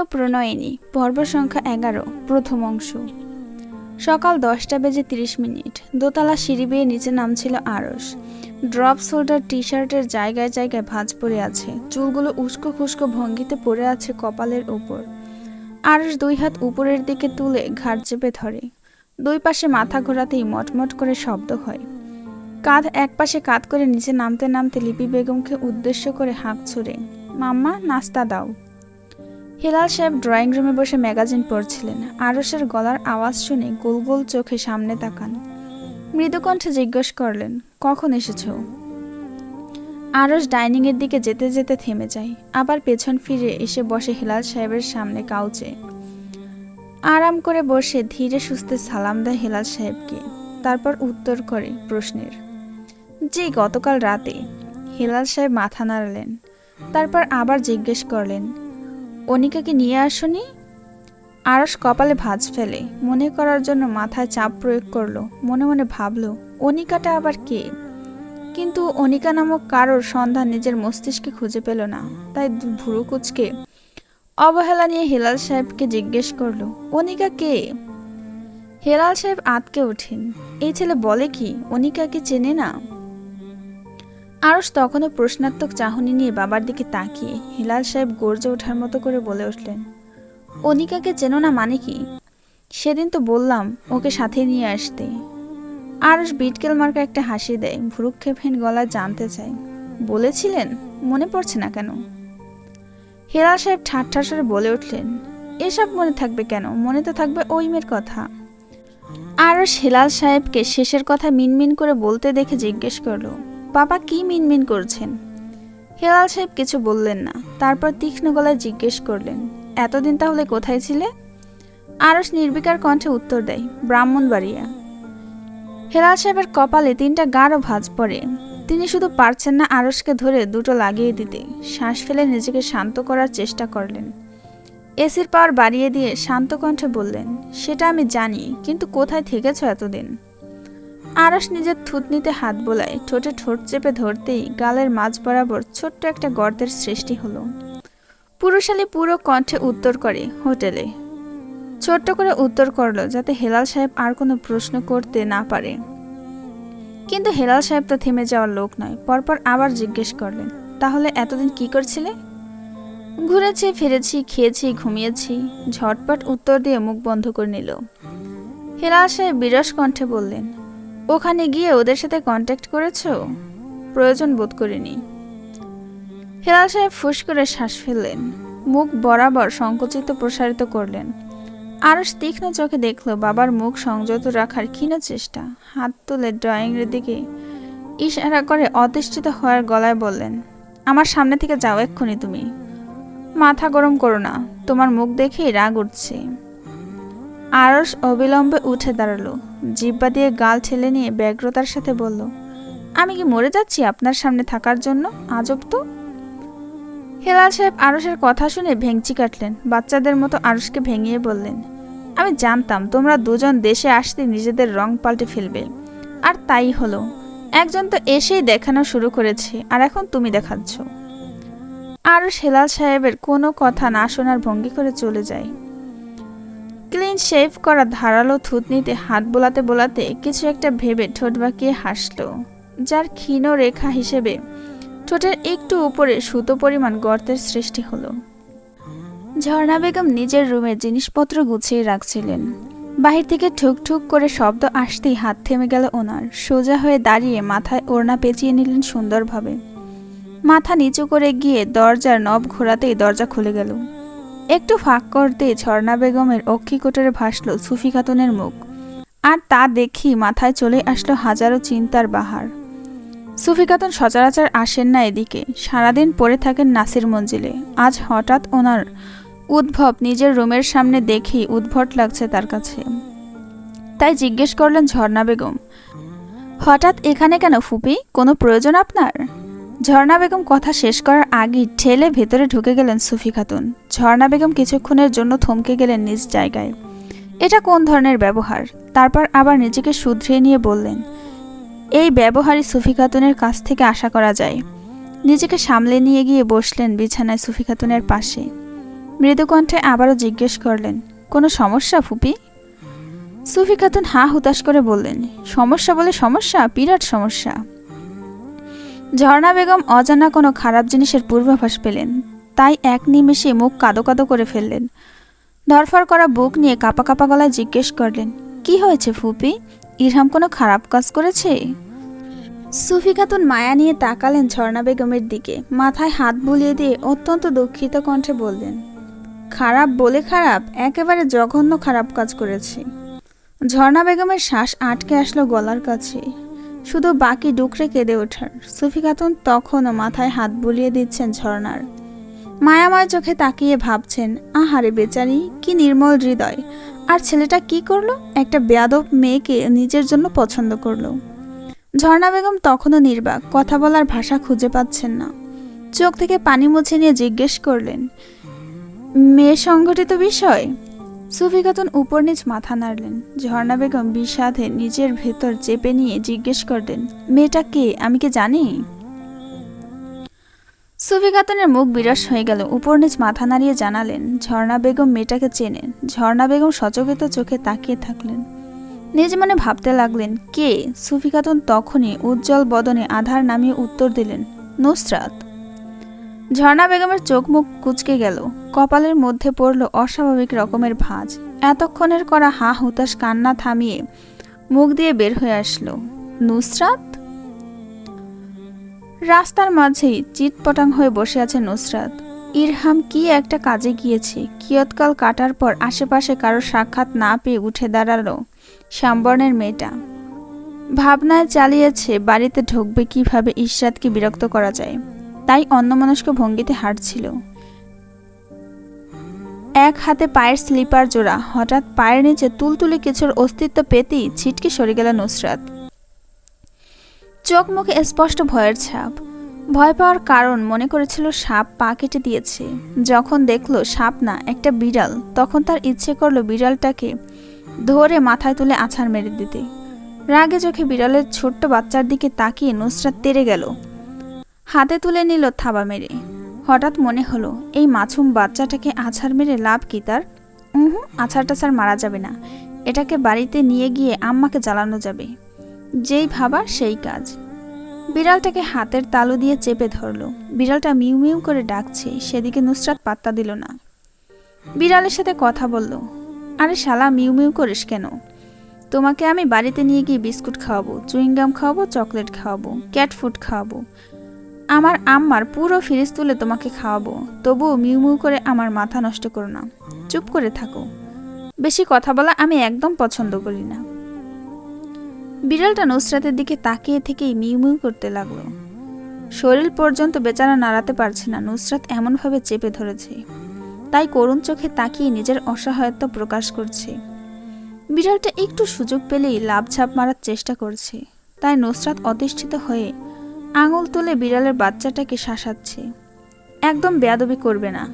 প্রিয় প্রণয়িনী পর্ব সংখ্যা এগারো, প্রথম অংশ। সকাল দশটা বেজে তিরিশ মিনিট। দোতলা সিঁড়ি বেয়ে নিচে নামছিল আরস ড্রপ শোল্ডার টি শার্টের জায়গায় জায়গায় ভাঁজ পড়ে আছে। চুলগুলো উস্কো খুস্কো ভঙ্গিতে পড়ে আছে কপালের উপর আরস দুই হাত উপরের দিকে তুলে ঘাট চেপে ধরে। দুই পাশে মাথা ঘোরাতেই মটমট করে শব্দ হয়। কাঁধ এক পাশে কাঁধ করে নিচে নামতে নামতে লিপি বেগমকে উদ্দেশ্য করে হাঁক ছুড়ে, মাম্মা, নাস্তা দাও। হিলাল সাহেব ড্রয়িং রুমে বসে ম্যাগাজিন পড়ছিলেন। আরসের গলার আওয়াজ শুনে গোল গোল চোখে সামনে তাকান। মৃদুকণ্ঠে জিজ্ঞেস করলেন, কখন এসেছ? আরস ডাইনিংয়ের দিকে যেতে যেতে থেমে যায়। আবার পেছন ফিরে এসে বসে হিলাল সাহেবের সামনে কাউচে। আরাম করে বসে ধীরে সুস্থে সালাম দেয় হিলাল সাহেবকে। তারপর উত্তর করে প্রশ্নের, জি, গতকাল রাতে। হিলাল সাহেব মাথা নাড়লেন। তারপর আবার জিজ্ঞেস করলেন অনিকাকে নিয়ে আসনি? আরস কপালে ভাঁজ ফেলে, মনে করার জন্য মাথায় চাপ প্রয়োগ করল, মনে মনে ভাবলো, অনিকাটা আবার কে? কিন্তু অনিকা নামক কারোর সন্ধান নিজের মস্তিষ্কে খুঁজে পেল না, তাই ভুরু কুচকে অবহেলা নিয়ে হেলাল সাহেবকে জিজ্ঞেস করল, অনিকা কে? হেলাল সাহেব আতকে ওঠেন এই ছেলে বলে কি? অনিকাকে চেনে না? আরস তখনও প্রশ্নাত্মক চাহনি নিয়ে বাবার দিকে তাকিয়ে হিলাল সাহেব গর্জে ওঠার মতো করে বলে উঠলেন, অনিকাকে চেনো না মানে কি? সেদিন তো বললাম ওকে সাথে নিয়ে আসতে। আরস বিটকেল মার্কা একটা হাসি দেয়, ভ্রুক্ষেপহীন গলায় জানতে চায়, বলেছিলেন? মনে পড়ছে না কেন? হেলাল সাহেব ঠাট্টা সরে বলে উঠলেন, এসব মনে থাকবে কেন? মনে তো থাকবে ওই মেয়ের কথা। আরস হেলাল সাহেবকে শেষের কথা মিনমিন করে বলতে দেখে জিজ্ঞেস করল বাবা কি মিনমিন করছেন? হেলাল সাহেব কিছু বললেন না, তারপর তীক্ষ্ণ গলায় জিজ্ঞেস করলেন, এতদিন তাহলে কোথায় ছিলে? আরস নির্বিকার কণ্ঠে উত্তর দেয়, ব্রাহ্মণবাড়িয়া। হেলাল সাহেবের কপালে তিনটা গাঢ় ভাঁজ পড়ে। তিনি শুধু পারছেন না আরসকে ধরে দুটো লাগিয়ে দিতে। শ্বাস ফেলে নিজেকে শান্ত করার চেষ্টা করলেন। এসির পাওয়ার বাড়িয়ে দিয়ে শান্ত কণ্ঠে বললেন, সেটা আমি জানি, কিন্তু কোথায় থেকেছ এতদিন? আরস নিজের থুতনিতে হাত বোলায়। ঠোঁটে ঠোঁট চেপে ধরতেই গালের মাঝ বরাবর ছোট্ট একটা গর্তের সৃষ্টি হলো। পুরুষালী পুরো কণ্ঠে উত্তর করে, হোটেলে। ছোট্ট করে উত্তর করল যাতে হেলাল সাহেব আর কোনো প্রশ্ন করতে না পারে। কিন্তু হেলাল সাহেব তো থেমে যাওয়ার লোক নয়। পরপর আবার জিজ্ঞেস করলেন, তাহলে এতদিন কি করছিলে? ঘুরেছি, ফিরেছি, খেয়েছি, ঘুমিয়েছি। ঝটপট উত্তর দিয়ে মুখ বন্ধ করে নিল। হেলাল সাহেব বিরস কণ্ঠে বললেন ওখানে গিয়ে ওদের সাথে কন্ট্যাক্ট করেছ? প্রয়োজন বোধ করিনি। হেলাল সাহেব ফুস করে শ্বাস ফেললেন। মুখ বরাবর সংকুচিত প্রসারিত করলেন। আরস তীক্ষ্ণ চোখে দেখল বাবার মুখ সংযত রাখার ক্ষীণ চেষ্টা। হাত তুলে ড্রয়িংয়ের দিকে ইশারা করে অতিষ্ঠিত হওয়ার গলায় বললেন, আমার সামনে থেকে যাও এক্ষুনি তুমি। মাথা গরম করো না। তোমার মুখ দেখেই রাগ উঠছে। আরস অবিলম্বে উঠে দাঁড়াল। জিব্বা দিয়ে গাল ঠেলে নিয়ে ব্যগ্রতার সাথে বলল, আমি কি মরে যাচ্ছি আপনার সামনে থাকার জন্য? আজব তো? হেলাল সাহেব আরসের কথা শুনে ভেঙচি কাটলেন। বাচ্চাদের মতো আরসকে ভেঙিয়ে বললেন, আমি জানতাম তোমরা দুজন দেশে আসতে নিজেদের রং পাল্টে ফেলবে। আর তাই হলো। একজন তো এসেই দেখানো শুরু করেছে, আর এখন তুমি দেখাচ্ছ। আরস হেলাল সাহেবের কোনো কথা না শোনার ভঙ্গি করে চলে যায়। ক্লিন শেভ করা ধারালো থুতনিতে হাত বোলাতে বোলাতে কিছু একটা ভেবে ঠোঁট বাঁকিয়ে হাসলো, যার ক্ষীণ রেখা হিসেবে ঠোঁটের একটু উপরে সুতো পরিমাণ গর্তের সৃষ্টি হলো। ঝর্ণা বেগম নিজের রুমের জিনিসপত্র গুছিয়ে রাখছিলেন। বাহির থেকে ঠুক ঠুক করে শব্দ আসতেই হাত থেমে গেল ওনার। সোজা হয়ে দাঁড়িয়ে মাথায় ওড়না পেঁচিয়ে নিলেন সুন্দরভাবে। মাথা নিচু করে গিয়ে দরজার নব ঘোরাতেই দরজা খুলে গেল। একটু ফাঁক করতে ঝর্ণা বেগমের অক্ষিকোটরে ভাসল সুফি খাতুনের মুখ। আর তা দেখি মাথায় চলে আসলো হাজারো চিন্তার বাহার। সুফি খাতুন সচরাচর আসেন না এদিকে, সারাদিন পড়ে থাকেন নাসির মঞ্জিলে। আজ হঠাৎ ওনার উদ্ভব নিজের রুমের সামনে দেখেই উদ্ভট লাগছে তার কাছে। তাই জিজ্ঞেস করলেন ঝর্ণা বেগম, হঠাৎ এখানে কেন ফুপি? কোনো প্রয়োজন আপনার? ঝর্ণা বেগম কথা শেষ করার আগেই ঠেলে ভেতরে ঢুকে গেলেন সুফি খাতুন। ঝর্ণা বেগম কিছুক্ষণের জন্য থমকে গেলেন নিজ জায়গায়। এটা কোন ধরনের ব্যবহার? তারপর আবার নিজেকে শুধরিয়ে নিয়ে বললেন, এই ব্যবহারই সুফি খাতুনের কাছ থেকে আশা করা যায়। নিজেকে সামলে নিয়ে গিয়ে বসলেন বিছানায় সুফি খাতুনের পাশে। মৃদুকণ্ঠে আবারও জিজ্ঞেস করলেন, কোনো সমস্যা ফুপি? সুফি খাতুন হা হুতাশ করে বললেন, সমস্যা বলে সমস্যা? বিরাট সমস্যা। ঝর্ণা বেগম অজানা কোনো খারাপ জিনিসের পূর্বাভাস পেলেন। তাই এক নিমেষে মুখ কাদো কাদো করে ফেললেন। ধরফর করা বুক নিয়ে কাপা কাপা গলায় জিজ্ঞেস করলেন, কি হয়েছে ফুপি? ইরহাম কোনো খারাপ কাজ করেছে? সুফি খাতুন মায়া নিয়ে তাকালেন ঝর্ণা বেগমের দিকে। মাথায় হাত বুলিয়ে দিয়ে অত্যন্ত দুঃখিত কণ্ঠে বললেন, খারাপ বলে খারাপ, একেবারে জঘন্য খারাপ কাজ করেছে। ঝর্ণা বেগমের শ্বাস আটকে আসলো গলার কাছে। শুধু বাকি ডুকরে কেঁদে ওঠার। সুফি খাতুন তখনও মাথায় হাত বুলিয়ে দিচ্ছেন ঝর্ণার। মায়াময় চোখে তাকিয়ে ভাবছেন, আহারে বেচারি, কি নির্মল হৃদয়। আর ছেলেটা কি করল? একটা বেয়াদব মেয়েকে নিজের জন্য পছন্দ করল। ঝর্ণা বেগম তখনও নির্বাক, কথা বলার ভাষা খুঁজে পাচ্ছেন না। চোখ থেকে পানি মুছে নিয়ে জিজ্ঞেস করলেন, মেয়ে সংগঠিত বিষয়? সুফি খাতুন উপর নিচ মাথা নাড়লেন। ঝর্ণা বেগম বিষাদে নিজের ভেতর চেপে নিয়ে জিজ্ঞেস করলেন, মেয়েটা কে? আমি কি জানি? সুফি খাতুনের মুখ বিরস হয়ে গেল, উপর নিচ মাথা নাড়িয়ে জানালেন, ঝর্ণা বেগম মেয়েটাকে চেনেন ঝর্ণা বেগম সচকিত চোখে তাকিয়ে থাকলেন। নিজ মনে ভাবতে লাগলেন, কে? সুফি খাতুন তখনই উজ্জ্বল বদনে আধার নামিয়ে উত্তর দিলেন, নুসরাত। ঝর্ণা বেগমের চোখ মুখ কুচকে গেল। কপালের মধ্যে পড়ল অস্বাভাবিক রকমের ভাঁজ। এতক্ষণের করা হা হুতাশ কান্না থামিয়ে মুখ দিয়ে বের হয়ে আসলো। নুসরাত? রাস্তার মাঝেই চিটপটাং হয়ে বসে আছে নুসরাত। ইরহাম কি একটা কাজে গিয়েছে? কিয়ৎকাল কাটার পর আশেপাশে কারও সাক্ষাৎ না পেয়ে উঠে দাঁড়াল শ্যামবর্ণের মেয়েটা। ভাবনায় চালিয়েছে, বাড়িতে ঢুকবে কীভাবে ইশরাতকে বিরক্ত করা যায়? তাই অন্যমনস্ক ভঙ্গিতে হাঁটছিল। এক হাতে পায়ের স্লিপার জোড়া, হঠাৎ পায়ের নিচে তুলতুলে কিছুর অস্তিত্ব পেতেই ছিটকে সরে গেল নুসরাত। চোখ মুখে স্পষ্ট ভয়ের ছাপ। ভয় পাওয়ার কারণ মনে করেছিল সাপ পা কেটে দিয়েছে। যখন দেখল সাপ না, একটা বিড়াল, তখন তার ইচ্ছে করল বিড়ালটাকে ধরে মাথায় তুলে আছাড় মেরে দিতে। রাগে চোখে বিড়ালের ছোট্ট বাচ্চার দিকে তাকিয়ে নুসরাত তেড়ে গেল। হাতে তুলে নিল থাবা মেরে। হঠাৎ মনে হলো, এই মাছুম বাচ্চাটাকে আছাড় মেরে লাভ কি তার? উহু আছাড় টাছাড় মারা যাবে না। এটাকে বাড়িতে নিয়ে গিয়ে আম্মাকে জ্বালানো যাবে। যেই ভাবা সেই কাজ। বিড়ালটাকে হাতের তালু দিয়ে চেপে ধরলো। বিড়ালটা মিউ মিউ করে ডাকছে, সেদিকে নুসরাত পাত্তা দিল না। বিড়ালের সাথে কথা বলল, আরে শালা, মিউ মিউ করিস কেন? তোমাকে আমি বাড়িতে নিয়ে গিয়ে বিস্কুট খাওয়াবো, চুইংগাম খাওয়াবো, চকলেট খাওয়াবো, ক্যাট ফুড খাওয়াবো। আমার আম্মার পুরো ফ্রিজ তুলে তোমাকে খাওয়াবো। তবুও মিউ মিউ করে আমার মাথা নষ্ট করো না। চুপ করে থাকো। বেশি কথা বলা আমি একদম পছন্দ করি না। বিড়ালটা নুসরাতের দিকে তাকিয়ে থেকেই মিউ মিউ করতে লাগল। শরীর পর্যন্ত বেচারা নাড়াতে পারছে না। নুসরাত এমনভাবে চেপে ধরেছে। তাই করুণ চোখে তাকিয়ে নিজের অসহায়ত্ব প্রকাশ করছে। বিড়ালটা একটু সুযোগ পেলেই লাভঝাপ মারার চেষ্টা করছে। তাই নুসরাত অতিষ্ঠিত হয়ে আঙুল তুলে বিড়ালের বাচ্চাটাকে শাসাচ্ছে। একদম বেয়াদবি করবে না।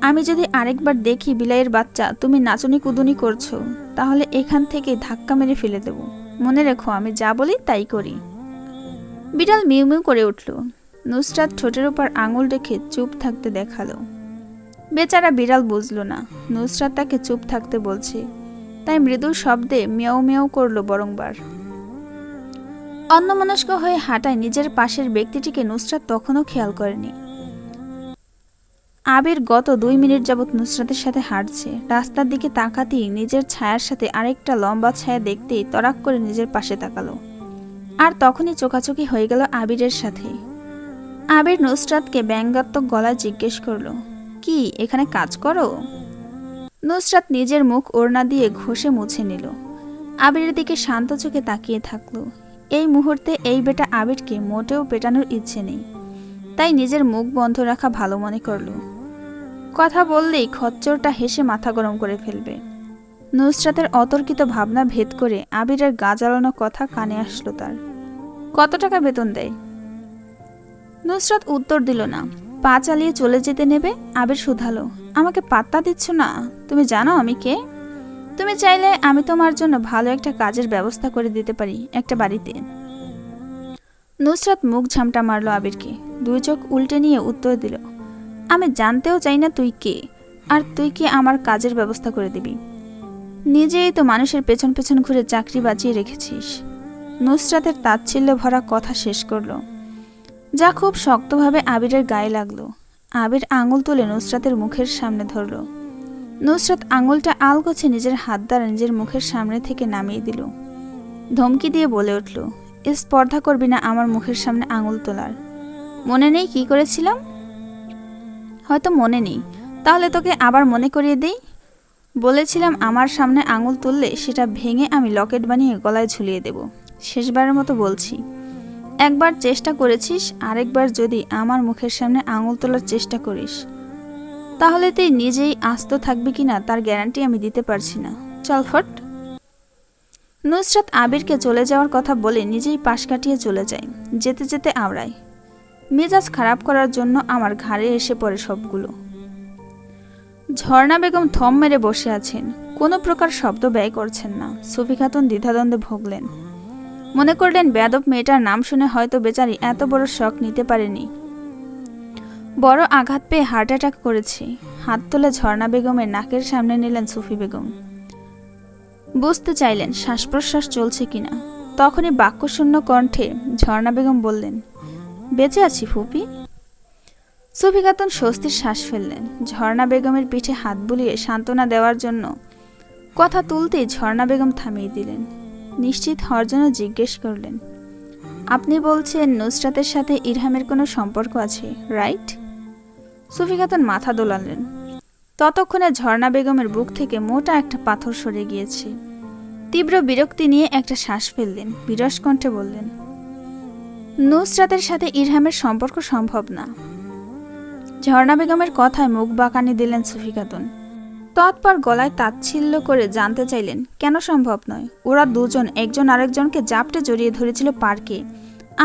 আমি যদি আরেকবার দেখি বিলাইয়ের বাচ্চা, তুমি নাচনি কুদুনি করছ, তাহলে এখান থেকে ধাক্কা মেরে ফেলে দেব। মনে রেখো, আমি যা বলি তাই করি। বিড়াল মিউ মিউ করে উঠল। নুসরাত ঠোঁটের উপর আঙুল রেখে চুপ থাকতে দেখাল। বেচারা বিড়াল বুঝলো না, নুসরাত তাকে চুপ থাকতে বলছে। তাই মৃদু শব্দে মেয়াও মেয়াও করল বরংবার। অন্যমনস্ক হয়ে হাঁটায় নিজের পাশের ব্যক্তিটিকে নুসরাত তখনও খেয়াল করেনি। আবির গত দুই মিনিট যাবৎ নুসরাতের সাথে হাঁটছে। রাস্তার দিকে তাকাতেই নিজের ছায়ার সাথে আরেকটা লম্বা ছায়া দেখতেই তরাক করে নিজের পাশে তাকালো। আর তখনই চোখাচোখি হয়ে গেল আবিরের সাথে। আবির নুসরাতকে ব্যঙ্গাত্মক গলায় জিজ্ঞেস করল, কি, এখানে কাজ করো? নুসরাত নিজের মুখ ওড়না দিয়ে ঘষে মুছে নিল। আবিরের দিকে শান্ত চোখে তাকিয়ে থাকল। এই মুহূর্তে এই বেটা আবিরকে মোটেও পেটানোর ইচ্ছে নেই। তাই নিজের মুখ বন্ধ রাখা ভালো মনে করল। কথা বললেই খচ্চরটা হেসে মাথা গরম করে ফেলবে। নুসরাতের অতর্কিত ভাবনা ভেদ করে আবিরের গা জ্বালানো কথা কানে আসলো তার। কত টাকা বেতন দেয়? নুসরাত উত্তর দিল না। পা চালিয়ে চলে যেতে নেবে, আবির শুধালো। আমাকে পাত্তা দিচ্ছ না? তুমি জানো আমি কে? তুমি চাইলে আমি তোমার জন্য ভালো একটা কাজের ব্যবস্থা করে দিতে পারি একটা বাড়িতে। নুসরাত মুখ ঝামটা মারলো আবিরকে। দুই চোখ উল্টে নিয়ে উত্তর দিল, আমি জানতেও চাই না তুই কে, আর তুই কি আমার কাজের ব্যবস্থা করে দিবি? নিজেই তো মানুষের পেছন পেছন ঘুরে চাকরি বাঁচিয়ে রেখেছিস। নুসরাতের তাচ্ছিল্য ভরা কথা শেষ করল। যা খুব শক্তভাবে আবিরের গায়ে লাগল। আবির আঙুল তুলে নুসরাতের মুখের সামনে ধরল। নুসরাত আঙুলটা আলগোছে নিজের হাত দ্বারা নিজের মুখের সামনে থেকে নামিয়ে দিল। ধমকি দিয়ে বলে উঠল, এ স্পর্ধা করবি না আমার মুখের সামনে আঙুল তোলার। মনে নেই কি করেছিলাম? হয়তো মনে নেই। তাহলে তোকে আবার মনে করিয়ে দেই? বলেছিলাম আমার সামনে আঙুল তুললে সেটা ভেঙে আমি লকেট বানিয়ে গলায় ঝুলিয়ে দেব। শেষবারের মতো বলছি। একবার চেষ্টা করেছিস, আরেকবার যদি আমার মুখের সামনে আঙুল তোলার চেষ্টা করিস। তাহলে তুই নিজেই আস্ত থাকবি কিনা তার গ্যারান্টি আমি দিতে পারছি না। চল ফট। নুসরাত আবিরকে চলে যাওয়ার কথা বলে নিজেই পাশ কাটিয়ে চলে যায়। যেতে যেতে আওড়ায়। মেজাজ খারাপ করার জন্য আমার ঘাড়ে এসে পড়ে সবগুলো। ঝর্ণা বেগম থম মেরে বসে আছেন। কোনো প্রকার শব্দ ব্যয় করছেন না। সুফি খাতুন দ্বিধাদ্বন্দ্বে ভোগলেন। মনে করলেন বেয়াদব মেয়েটার নাম শুনে হয়তো বেচারি এত বড় শখ নিতে পারেনি। বড় আঘাত পেয়ে হার্ট অ্যাটাক করেছি। হাত তুলে ঝর্ণা বেগমের নাকের সামনে নিলেন সুফি বেগম। বুঝতে চাইলেন শ্বাস প্রশ্বাস চলছে কিনা। তখনই বাক্যশূন্য কণ্ঠে ঝর্ণা বেগম বললেন, বেঁচে আছি ফুপি? সুফি খাতুন স্বস্তির শ্বাস ফেললেন। ঝর্ণা বেগমের পিঠে হাত বুলিয়ে সান্ত্বনা দেওয়ার জন্য কথা তুলতেই ঝর্ণা বেগম থামিয়ে দিলেন। নিশ্চিত হওয়ার জন্য জিজ্ঞেস করলেন, আপনি বলছেন নুসরাতের সাথে ইরহামের কোনো সম্পর্ক আছে, রাইট? সুফি খাতুন মাথা দোলালেন। ততক্ষণে ঝর্ণা বেগমের বুক থেকে মোটা একটা পাথর সরে গিয়েছে। তীব্র বিরক্তি নিয়ে একটা শ্বাস ফেললেন। বিরস কণ্ঠে বললেন, নুসরাতের সাথে ইরহামের সম্পর্ক সম্ভব না। ঝর্ণা বেগমের কথায় মুখ বাঁকানি দিলেন সুফি খাতুন তৎপর গলায় তাচ্ছিল্য করে জানতে চাইলেন, কেন সম্ভব নয়? ওরা দুজন, একজন আরেকজনকে জাপটে জড়িয়ে ধরেছিল পার্কে।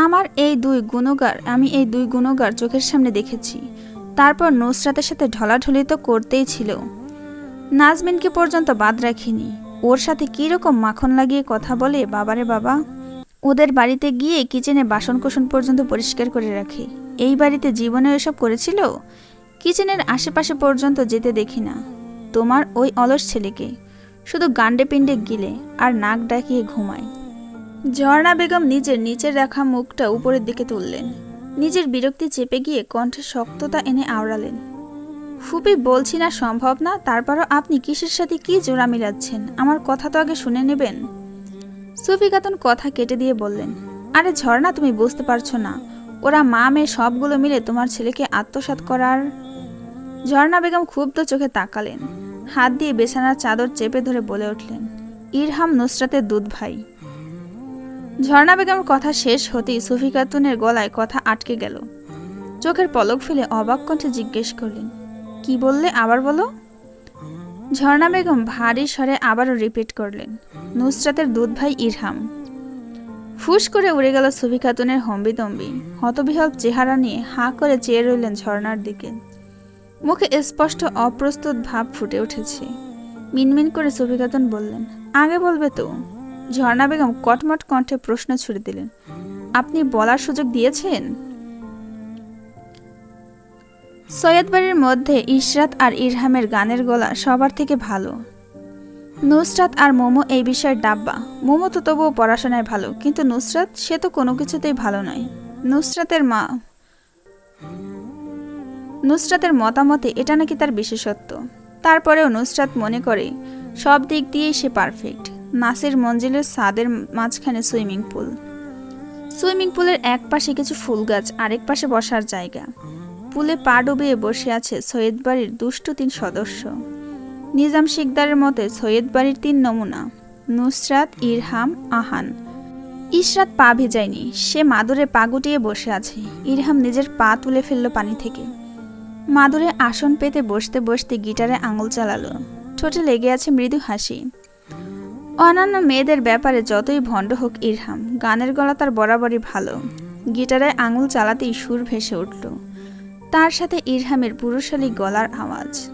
আমার এই দুই গুণগার, আমি এই দুই গুণগার চোখের সামনে দেখেছি। তারপর নুসরাতের সাথে ঢলাঢলি তো করতেই ছিল। নাজমিনকে পর্যন্ত বাদ রাখিনি। ওর সাথে কীরকম মাখন লাগিয়ে কথা বলে, বাবারে বাবা। ওদের বাড়িতে গিয়ে কিচেনে বাসনকোসন পর্যন্ত পরিষ্কার করে রাখে। এই বাড়িতে জীবনে এসব করেছিল? কিচেনের আশেপাশে পর্যন্ত যেতে দেখি না। তোমার ওই অলস ছেলেকে। শুধু গান্ডে পিণ্ডে গিলে আর নাক ডাকিয়ে ঘুমায়। ঝর্ণা বেগম নিজের নিচের রাখা মুখটা উপরের দিকে তুললেন। নিজের বিরক্তি চেপে গিয়ে কণ্ঠে শক্ততা এনে আওড়ালেন। ফুপি, বলছি না সম্ভব না, তারপরও আপনি কিসের সাথে কি জোড়া মিলাচ্ছেন আমার কথা তো আগে শুনে নেবেন। সুফি খাতুন কথা কেটে দিয়ে বললেন, আরে ঝর্ণা, তুমি বুঝতে পারছ না। ওরা মা, মেয়ে সবগুলো মিলে তোমার ছেলেকে আত্মসাৎ করার ঝর্ণা বেগম ক্ষুব্ধ চোখে তাকালেন। হাত দিয়ে বেছানার চাদর চেপে ধরে বলে উঠলেন, ইরহাম নুসরাতের দুধ ভাই ঝর্ণা বেগমের কথা শেষ হতেই সুফি খাতুনের গলায় কথা আটকে গেল। চোখের পলক ফেলে অবাক কণ্ঠে জিজ্ঞেস করলেন, কি বললে আবার বলো? ঝর্ণা বেগম ভারী স্বরে আবারও রিপিট করলেন, নুসরাতের দুধ ভাই ইরহাম। ফুস করে উড়ে গেল সুফি খাতুনের হম্বিতম্বি। হতবিহল চেহারা নিয়ে হাঁ করে চেয়ে রইলেন ঝর্ণার দিকে। মুখে স্পষ্ট অপ্রস্তুত ভাব ফুটে উঠেছে। মিনমিন করে সুফি খাতুন বললেন, আগে বলবে তো? ঝর্ণা বেগম কটমট কণ্ঠে প্রশ্ন ছুড়ে দিলেন, আপনি বলার সুযোগ দিয়েছেন? সৈয়দবাড়ির মধ্যে ইশরাত আর ইরহামের গানের গলা সবার থেকে ভালো। নুসরাত আর মোমো এই বিষয়ের ডাব্বা। মোমো তো তবুও পড়াশোনায় ভালো, কিন্তু নুসরাত, সে তো কোনো কিছুতেই ভালো নয়। নুসরাতের মা। নুসরাতের মতামতে এটা নাকি তার বিশেষত্ব। তারপরেও নুসরাত মনে করে, সব দিক দিয়েই সে পারফেক্ট নাসির মঞ্জিলের সাদের মাঝখানে সুইমিং পুল। সুইমিং পুলের এক পাশে কিছু ফুল গাছ, আরেক পাশে বসার জায়গা। পুলে পা ডুবিয়ে বসে আছে সৈয়দ বাড়ির দুষ্টু তিন সদস্য। নিজাম শিকদারের মতে সৈয়দ বাড়ির তিন নমুনা, নুসরাত, ইরহাম, আহান। ইশরাত পা ভেজায়নি, সে মাদুরে পা গুটিয়ে বসে আছে। ইরহাম নিজের পা তুলে ফেলল পানি থেকে। মাদুরে আসন পেতে বসতে বসতে গিটারে আঙুল চালালো। ঠোঁটে লেগে আছে মৃদু হাসি। অন্যান্য মেয়েদের ব্যাপারে যতই ভণ্ড হোক ইরহাম, গানের গলা তার বরাবরই ভালো। গিটারে আঙুল চালাতেই সুর ভেসে উঠল। তার সাথে ইরহামের পুরুষালী গলার আওয়াজ।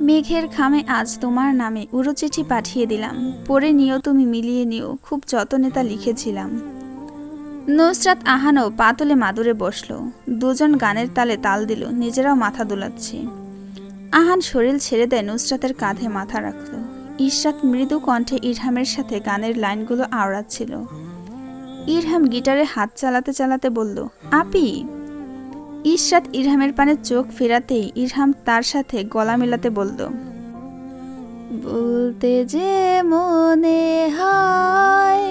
মেঘের খামে আজ তোমার নামে উড়ো চিঠি পাঠিয়ে দিলাম। পড়ে নিও তুমি, মিলিয়ে নিও, খুব যতনে তা লিখেছিলাম। নুসরাত আহানও পাতলে মাদুরে বসল। দুজন গানের তালে তাল দিল, নিজেরাও মাথা দোলাচ্ছে। আহান শরীর ছেড়ে দেয় নুসরাতের কাঁধে মাথা রাখল। ইশরাত মৃদু কণ্ঠে ইরহামের সাথে গানের লাইনগুলো আওড়াচ্ছিল। ইরহাম গিটারে হাত চালাতে চালাতে বলল, আপি। ইশরাত ইরহামের পানে চোখ ফেরাতেই ইরহাম তার সাথে গলা মেলাতে বলল, বলতে যে মনে হয়,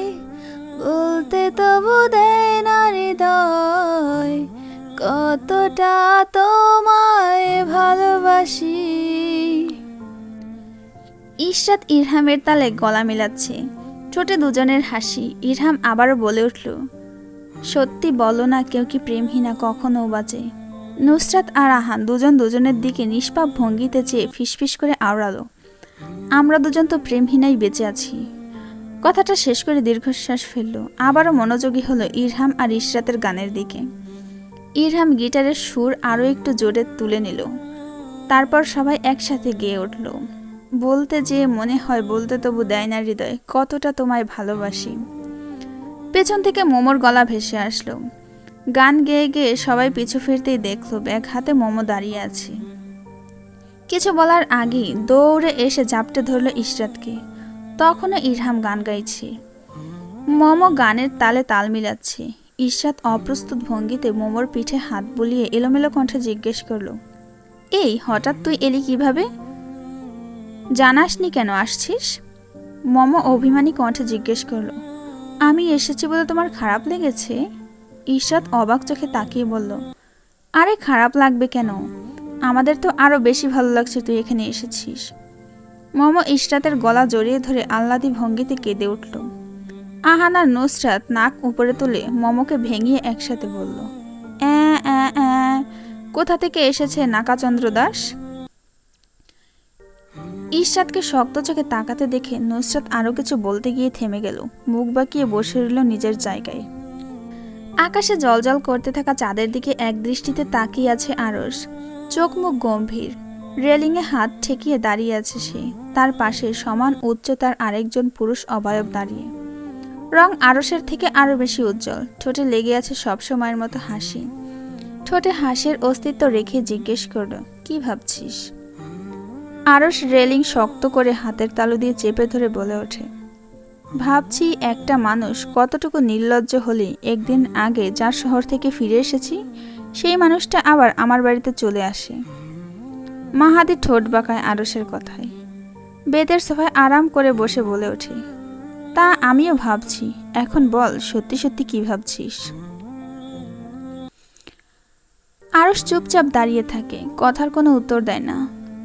বলতে তবু দেয় না হৃদয়, কতটা তোমায় ভালোবাসি। ইশরাত ইরহামের তালে গলা মেলাচ্ছে। ঠোঁটে দুজনের হাসি। ইরহাম আবারও বলে উঠল, সত্যি বলো না কেউ কি প্রেমহীনা কখনো বাজে? নুসরাত আর আহান দুজন দুজনের দিকে নিষ্পাপ ভঙ্গিতে চেয়ে ফিসফিস করে আওড়ালো, আমরা দুজন তো প্রেমহীনাই বেঁচে আছি। কথাটা শেষ করে দীর্ঘশ্বাস ফেলল। আবারও মনোযোগী হলো ইরহাম আর ইশরাতের গানের দিকে। ইরহাম গিটারের সুর আরও একটু জোরে তুলে নিল। তারপর সবাই একসাথে গেয়ে উঠল। বলতে যে মনে হয় বলতে তবু দেয় না হৃদয়, কতটা তোমায় ভালোবাসি। পেছন থেকে মোমোর গলা ভেসে আসলো। গান গেয়ে গেয়ে সবাই পিছু ফিরতেই দেখল, ব্যাগ হাতে মোমো দাঁড়িয়ে আছে। কিছু বলার আগেই দৌড়ে এসে জাপটে ধরলো ইশরাতকে। তখনও ইরহাম গান গাইছে। মোমো গানের তালে তাল মিলাচ্ছে। ইশরাত অপ্রস্তুত ভঙ্গিতে মোমোর পিঠে হাত বুলিয়ে এলোমেলো কণ্ঠে জিজ্ঞেস করল, এই, হঠাৎ তুই এলি কীভাবে? জানাসনি কেন? আসছিস? মম অভিমানী কণ্ঠে জিজ্ঞেস করল, আমি এসেছি বলে তোমার খারাপ লেগেছে? ঈশাদ অবাক চোখে তাকিয়ে বলল, আরে খারাপ লাগবে কেন? আমাদের তো আরও বেশি ভালো লাগছে তুই এখানে এসেছিস। মম ইশরাতের গলা জড়িয়ে ধরে আহ্লাদি ভঙ্গিতে কেঁদে উঠল। আহান আর নুসরাত নাক উপরে তুলে মমকে ভেঙিয়ে একসাথে বলল, অ্যাঁ অ্যাঁ অ্যাঁ, কোথা থেকে এসেছে নাকাচন্দ্র দাস? ইশরাতকে শক্ত চোখে তাকাতে দেখে নুসরাত আরও কিছু বলতে গিয়ে থেমে গেল। মুখ বাঁকিয়ে বসে রইল নিজের জায়গায়। আকাশে জলজল করতে থাকা চাঁদের দিকে এক দৃষ্টিতে তাকিয়ে আছে আরস চোখ মুখ গম্ভীর। রেলিংয়ে হাত ঠেকিয়ে দাঁড়িয়ে আছে সে। তার পাশে সমান উচ্চতার আরেকজন পুরুষ অবয়ব দাঁড়িয়ে। রং আরসের থেকে আরও বেশি উজ্জ্বল। ঠোঁটে লেগে আছে সবসময়ের মতো হাসি। ঠোঁটে হাসির অস্তিত্ব রেখে জিজ্ঞেস করল, কি ভাবছিস? আরস রেলিং শক্ত করে হাতের তালু দিয়ে চেপে ধরে বলে ওঠে, ভাবছি একটা মানুষ কতটুকু নির্লজ্জ হলে একদিন আগে যার শহর থেকে ফিরে এসেছি, সেই মানুষটা আবার আমার বাড়িতে চলে আসে। মাহাদি ঠোঁট বাঁকায় আরসের কথায় বেদের সোফায় আরাম করে বসে বলে ওঠে, তা আমিও ভাবছি, এখন বল সত্যি সত্যি কি ভাবছিস? আরস চুপচাপ দাঁড়িয়ে থাকে, কথার কোনো উত্তর দেয় না।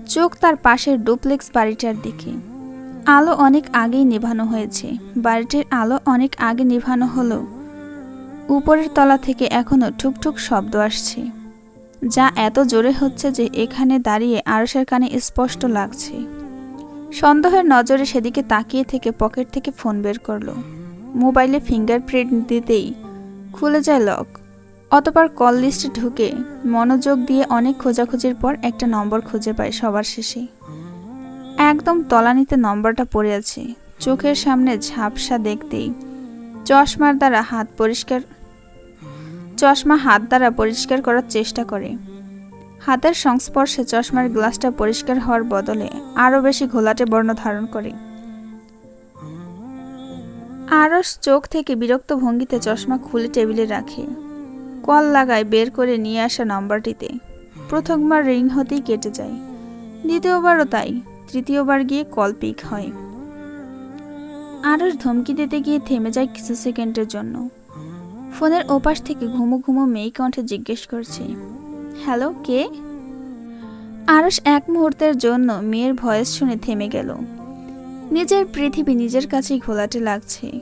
চোখ তার পাশের ডুপ্লেক্স বাড়িটার দিকে। আলো অনেক আগেই নেভানো হয়েছে। বাড়িটির আলো অনেক আগে নেভানো হলো। উপরের তলা থেকে এখনও ঠুকঠুক শব্দ আসছে। যা এত জোরে হচ্ছে যে এখানে দাঁড়িয়ে আরসের কানে স্পষ্ট লাগছে। সন্দেহের নজরে সেদিকে তাকিয়ে থেকে পকেট থেকে ফোন বের করল। মোবাইলে ফিঙ্গারপ্রিন্ট দিতেই খুলে যায় লক। অতপর কল লিস্টে ঢুকে মনোযোগ দিয়ে অনেক খোঁজাখুঁজির পর একটা নম্বর খুঁজে পায় সবার শেষে। একদম তলানিতে নম্বরটা পড়ে আছে। চোখের সামনে ঝাপসা দেখতেই চশমার দ্বারা হাত পরিষ্কার, চশমা হাত দ্বারা পরিষ্কার করার চেষ্টা করে। হাতের সংস্পর্শে চশমার গ্লাসটা পরিষ্কার হওয়ার বদলে আরও বেশি ঘোলাটে বর্ণ ধারণ করে। আরস চোখ থেকে বিরক্ত ভঙ্গিতে চশমা খুলে টেবিলে রাখে। কল লাগায় বের করে নিয়ে আসা নম্বরটিতে। প্রথমবার রিং হতেই কেটে যায়। দ্বিতীয়বারও তাই। তৃতীয়বার গিয়ে কল পিক হয়। আরস ধমকি দিতে গিয়ে থেমে যায় কিছু সেকেন্ডের জন্য। ফোনের ওপাশ থেকে ঘুমো ঘুমো মেয়ে কণ্ঠে জিজ্ঞেস করছে, হ্যালো, কে? আরস এক মুহূর্তের জন্য মেয়ের ভয়েস শুনে থেমে গেল। নিজের পৃথিবী নিজের কাছেই ঘোলাটে লাগছে।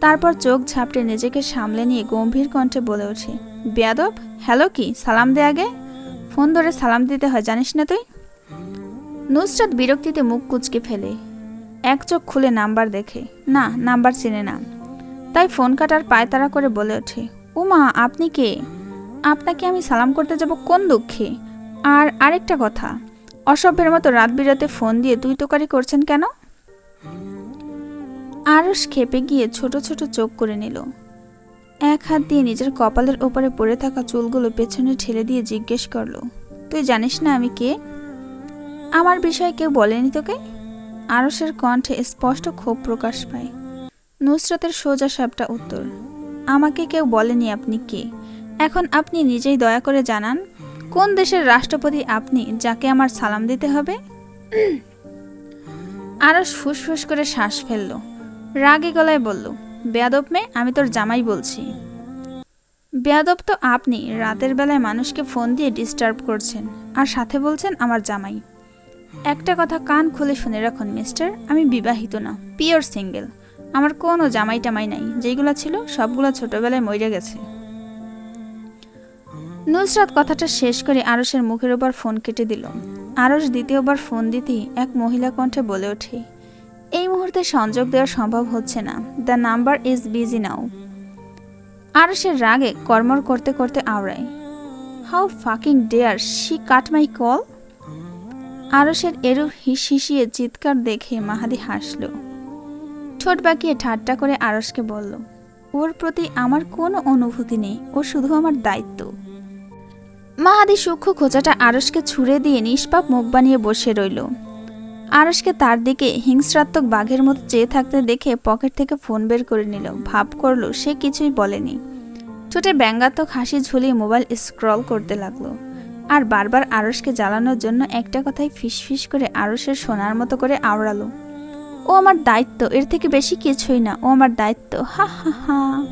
তারপর চোখ ঝাপটে নিজেকে সামলে নিয়ে গম্ভীর কণ্ঠে বলে ওঠে বেয়াদব, হ্যালো কি, সালাম দে আগে? ফোন ধরে সালাম দিতে হয়, জানিস না তুই? নুসরাত বিরক্তিতে মুখ কুচকে ফেলে। এক চোখ খুলে নাম্বার দেখে। না, নাম্বার চিনে না। তাই ফোন কাটার পায়তারা করে বলে ওঠে, উমা, আপনি কে? আপনাকে আমি সালাম করতে যাব কোন দুঃখে? আর আরেকটা কথা, অসভ্যের মতো রাত বিরাতে ফোন দিয়ে তুই তোকারি করছেন কেন? আরস খেপে গিয়ে ছোট ছোট চোখ করে নিল। এক হাত দিয়ে নিজের কপালের ওপরে পড়ে থাকা চুলগুলো পেছনে ঠেলে দিয়ে জিজ্ঞেস করল, তুই জানিস না আমি কে? আমার বিষয়ে কেউ বলেনি তোকে? আরসের কণ্ঠে স্পষ্ট ক্ষোভ প্রকাশ পায়। নুসরাতের সোজা সাপটা উত্তর, আমাকে কেউ বলেনি আপনি কে? এখন আপনি নিজেই দয়া করে জানান, কোন দেশের রাষ্ট্রপতি আপনি যাকে আমার সালাম দিতে হবে? আরস ফুসফুস করে শ্বাস ফেলল, রাগে গলায় বলল বেয়াদব মেয়ে, আমি তোর জামাই বলছি। বেয়াদব তো আপনি, রাতের বেলায় মানুষকে ফোন দিয়ে ডিস্টার্ব করছেন, আর সাথে বলছেন আমার জামাই। একটা কথা কান খুলে শুনে রাখুন মিস্টার আমি বিবাহিত না পিওর সিঙ্গেল আমার কোনো জামাই টামাই নাই, যেগুলো ছিল সবগুলো ছোটবেলায় মরে গেছে। নুসরাত কথাটা শেষ করে আরসের মুখের ওপর ফোন কেটে দিল। আরস দ্বিতীয়বার ফোন দিতেই এক মহিলা কণ্ঠে বলে ওঠে এই মুহূর্তে সংযোগ দেওয়া সম্ভব হচ্ছে না। The number is busy now আরসের রাগে কর্মর করতে করতে আওড়ায়। How fucking dare she cut my call আরসের এরূপ হিস হিসিয়ে চিৎকার দেখে মাহাদি হাসল। ঠোঁট বাঁকিয়ে ঠাট্টা করে আরসকে বলল, ওর প্রতি আমার কোনো অনুভূতি নেই, ও শুধু আমার দায়িত্ব। মাহাদি সূক্ষ্ম খোঁচাটা আরসকে ছুঁড়ে দিয়ে নিষ্পাপ মুখ বানিয়ে বসে রইল। আরসকে তার দিকে হিংস্রাত্মক বাঘের মতো চেয়ে থাকতে দেখে পকেট থেকে ফোন বের করে নিল। ভাব করল, সে কিছুই বলেনি। ঠোঁটে ব্যঙ্গাত্মক হাসি ঝুলিয়ে মোবাইল স্ক্রল করতে লাগল। আর বারবার আরসকে জ্বালানোর জন্য একটা কথাই ফিসফিস করে আরসের সোনার মতো করে আওড়ালো। ও আমার দায়িত্ব, এর থেকে বেশি কিছুই না। ও আমার দায়িত্ব। হা হা হা।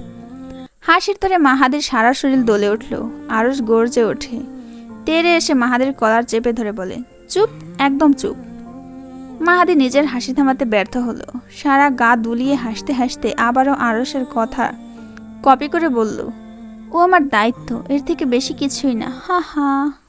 হাসির তরে মাহাদের সারা শরীর দলে উঠল। আরস গর্জে ওঠে। তেরে এসে মাহাদের কলার চেপে ধরে বলে, চুপ, একদম চুপ। মাহাদি নিজের হাসি থামাতে ব্যর্থ হলো। সারা গা দুলিয়ে হাসতে হাসতে আবারও আরসের কথা কপি করে বলল, ও আমার দায়িত্ব, এর থেকে বেশি কিছুই না, হা হা।